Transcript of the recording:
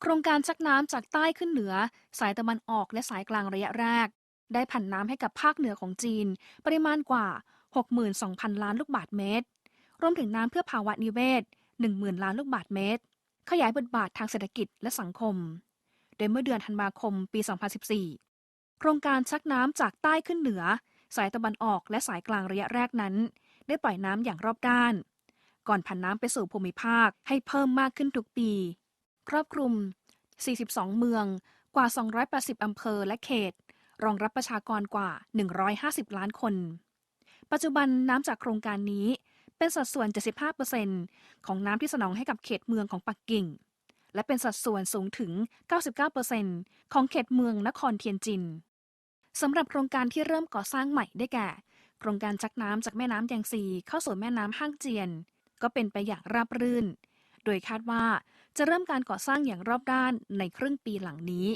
โครงการชักน้ำจากใต้ขึ้นเหนือ สายตะวันออกและสายกลางระยะแรก ได้ผันน้ำให้กับภาคเหนือของจีน ปริมาณกว่า 62,000 ล้านลูกบาศก์เมตร รวมถึงน้ำเพื่อภาวะนิเวศ 10,000 ล้านลูกบาศก์เมตร ขยายบทบาททางเศรษฐกิจและสังคม โดยเมื่อเดือนธันวาคมปี 2014 โครงการชักน้ำจากใต้ขึ้นเหนือ สายตะวันออกและสายกลางระยะแรกนั้น ได้ปล่อยน้ำอย่างรอบด้าน ก่อนผันน้ำไปสู่ภูมิภาคให้เพิ่มมากขึ้นทุกปี ครอบคลุม 42 เมืองกว่า 280 อำเภอและเขต รองรับประชากรกว่า 150 ล้านคน ปัจจุบันน้ำจากโครงการนี้เป็นสัดส่วน 75%ของน้ำที่สนองให้กับเขตเมืองของปักกิ่ง และเป็นสัดส่วนสูงถึง 99%ของเขตเมืองนครเทียนจินสำหรับโครงการที่เริ่มก่อสร้างใหม่ได้แก่ โครงการชักน้ำจากแม่น้ำแยงซีเข้าสู่แม่น้ำห้างเจียน ก็เป็นไปอย่างราบรื่น โดยคาดว่า จะเริ่มการก่อสร้างอย่างรอบด้านในครึ่งปีหลังนี้